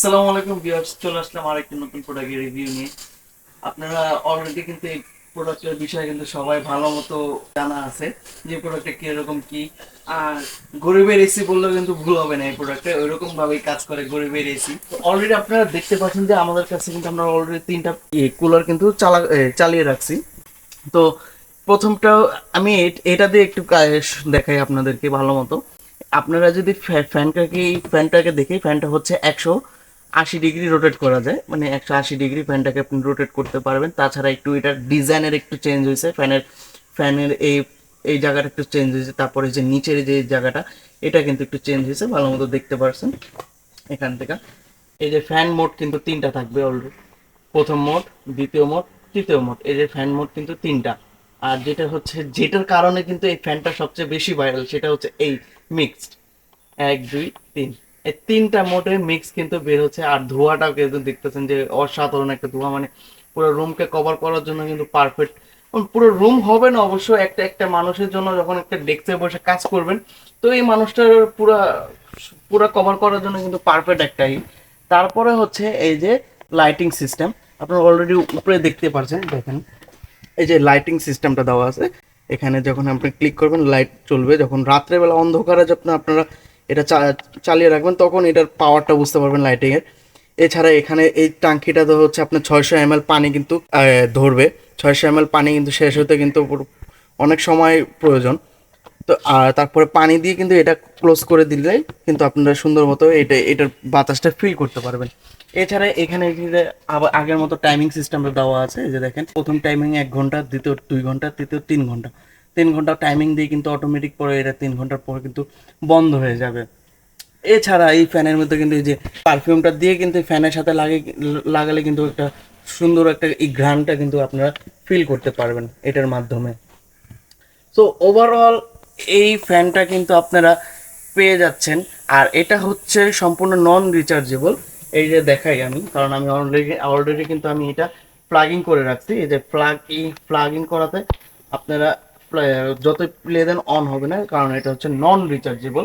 সালামু আলাইকুম ভিউয়ার্স, চলে আসলাম নতুন প্রোডাক্টের রিভিউ নিয়ে। আপনারা অলরেডি কিন্তু এই প্রোডাক্টের বিষয়ে কিন্তু সবাই ভালো মতো জানা আছে যে প্রোডাক্টটা কি। আর গরিবের এসি বললেও কিন্তু ভুল হবে না এই প্রোডাক্টে ওইরকম ভাবেই কাজ করে গরিবের এসি অলরেডি আপনারা দেখতে পাচ্ছেন যে আমাদের কাছে কিন্তু আমরা অলরেডি তিনটা কুলার কিন্তু চালা চালিয়ে রাখছি। তো প্রথমটা আমি এটা দিয়ে একটু দেখাই আপনাদেরকে ভালো মতো। আপনারা যদি ফ্যা- ফ্যানটাকে ফ্যানটাকে দেখে ফ্যানটা হচ্ছে একশো আশি ডিগ্রি রোটেট করা যায় মানে একশো আশি ডিগ্রি ফ্যানটাকে আপনি রোটেট করতে পারবেন। তাছাড়া একটু এটার ডিজাইনের একটু চেঞ্জ হয়েছে, ফ্যানের ফ্যানের এই এই জায়গাটা একটু চেঞ্জ হয়েছে, তারপরে যে নিচের যে জায়গাটা, এটা কিন্তু একটু চেঞ্জ হয়েছে ভালো মতো দেখতে পারছেন এখান থেকে। এই যে ফ্যান মোড কিন্তু তিনটা থাকবে অলরেডি প্রথম মোড দ্বিতীয় মোড তৃতীয় মোড এই যে ফ্যান মোড কিন্তু তিনটা। আর যেটা হচ্ছে, যেটার কারণে কিন্তু এই ফ্যানটা সবচেয়ে বেশি ভাইরাল সেটা হচ্ছে এই মিক্সড এক, দুই, তিন। এই তিনটা মোটে মিক্স কিন্তু বের হচ্ছে। আর ধোঁয়াটাও কিন্তু দেখতেছেন যে অসাধারণ একটা ধোঁয়া। মানে পুরো রুমকে কভার করার জন্য কিন্তু পারফেক্ট পুরো রুম হবে না অবশ্য একটা একটা মানুষের জন্য যখন একটা ডেস্কে বসে কাজ করবেন, তো এই মানুষটার পুরা পুরা কভার করার জন্য কিন্তু পারফেক্ট একটাই। তারপরে হচ্ছে এই যে লাইটিং সিস্টেম আপনারা অলরেডি উপরে দেখতে পাচ্ছেন দেখেন। এই যে লাইটিং সিস্টেমটা দেওয়া আছে। এখানে যখন আপনি ক্লিক করবেন লাইট চলবে। যখন রাত্রেবেলা অন্ধকারে যখন আপনারা এটা চালিয়ে রাখবেন, তখন এটার পাওয়ারটা বুঝতে পারবেন লাইটিংয়ের এছাড়া এখানে এই টাঙ্কিটাতে হচ্ছে আপনার ছয়শো এম পানি কিন্তু ধরবে। ছয়শো এম পানি কিন্তু শেষ হতে কিন্তু অনেক সময় প্রয়োজন। তো, আর তারপরে পানি দিয়ে কিন্তু এটা ক্লোজ করে দিলেই কিন্তু আপনারা সুন্দর মতো এটা, এটার বাতাসটা ফিল করতে পারবেন। এছাড়া এখানে আবার আগের মতো টাইমিং সিস্টেমটা দেওয়া আছে যে দেখেন, প্রথম টাইমিং এক ঘণ্টা, দ্বিতীয় দুই ঘণ্টা, তৃতীয় তিন ঘণ্টা। তিন ঘণ্টা টাইমিং দিয়ে কিন্তু অটোমেটিক পরে এটা তিন ঘণ্টার পর কিন্তু বন্ধ হয়ে যাবে। এছাড়া এই ফ্যানের মধ্যে কিন্তু এই যে পারফিউমটা দিয়ে কিন্তু ফ্যানের সাথে লাগে, লাগালে কিন্তু একটা সুন্দর একটা এই ঘ্রাণটা কিন্তু আপনারা ফিল করতে পারবেন এটার মাধ্যমে। সো ওভারঅল এই ফ্যানটা কিন্তু আপনারা পেয়ে যাচ্ছেন। আর এটা হচ্ছে সম্পূর্ণ নন রিচার্জেবল এই যে দেখাই আমি, কারণ আমি অলরেডি অলরেডি কিন্তু আমি এটা প্লাগিং করে রাখছি। এই যে প্লাগ এই প্লাগিং করাতে আপনারা যতই প্লে দেন অন হবে না, কারণ এটা হচ্ছে নন রিচার্জেবল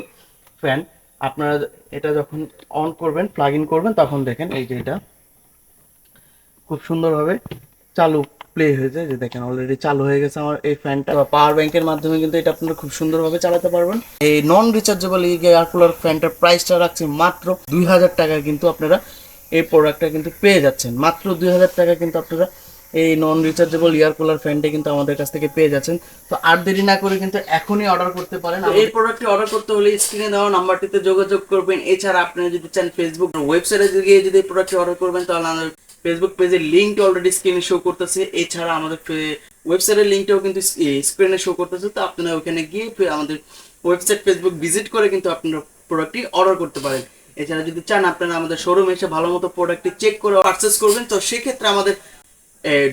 ফ্যান আপনারা এটা যখন অন করবেন প্লাগ ইন করবেন, তখন দেখেন এই যে এটা খুব সুন্দরভাবে চালু প্লে হয়েছে। যে দেখেন অলরেডি চালু হয়ে গেছে আমার এই ফ্যানটা বা পাওয়ার ব্যাংকের মাধ্যমে কিন্তু এটা আপনারা খুব সুন্দরভাবে চালাতে পারবেন। এই নন রিচার্জেবল এই এয়ার কুলার ফ্যানটার প্রাইসটা রাখছি মাত্র দুই হাজার টাকায় কিন্তু আপনারা এই প্রোডাক্টটা কিন্তু পেয়ে যাচ্ছেন। মাত্র দুই হাজার টাকা কিন্তু আপনারা এই নন রিচার্জেবল এয়ার কুলার ফ্যানটা কিন্তু আমাদের কাছ থেকে পেয়ে যাচ্ছেন। তো আর দেরি না করে কিন্তু এখনই অর্ডার করতে পারেন। এই প্রোডাক্টটি অর্ডার করতে হলে স্ক্রিনে দেওয়া নাম্বারটিতে যোগাযোগ করবেন। এছাড়া আপনারা যদি চান ফেসবুক ওয়েবসাইটে গিয়ে যদি এই প্রোডাক্টটি অর্ডার করবেন, তাহলে আমাদের ফেসবুক পেজের লিঙ্কটা অলরেডি স্ক্রিনে শো করতেছে। এছাড়া আমাদের ওয়েবসাইটের লিঙ্কটাও কিন্তু স্ক্রিনে শো করতেছে। তো আপনারা ওখানে গিয়ে আমাদের ওয়েবসাইট ফেসবুক ভিজিট করে কিন্তু আপনারা প্রোডাক্টটি অর্ডার করতে পারেন। এছাড়া যদি চান আপনারা আমাদের শোরুমে এসে ভালো মতো প্রোডাক্টটি চেক করে পারচেস করবেন, তো সেক্ষেত্রে আমাদের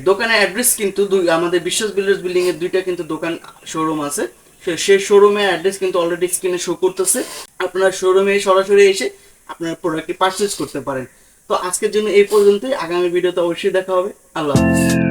দোকানের অ্যাড্রেস কিন্তু দুই, আমাদের বিশ্বাস বিল্ডার্স বিল্ডিং এর দুইটা কিন্তু দোকান শোরুম আছে। সে- শোরুমের অ্যাড্রেস কিন্তু অলরেডি স্ক্রিনে শো করতেছে। আপনারা শোরুমে সরাসরি এসে আপনার প্রোডাক্টটি পারচেস করতে পারেন। তো আজকের জন্য এই পর্যন্তই। আগামী ভিডিওতে অবশ্যই দেখা হবে। আল্লাহ হাফিজ।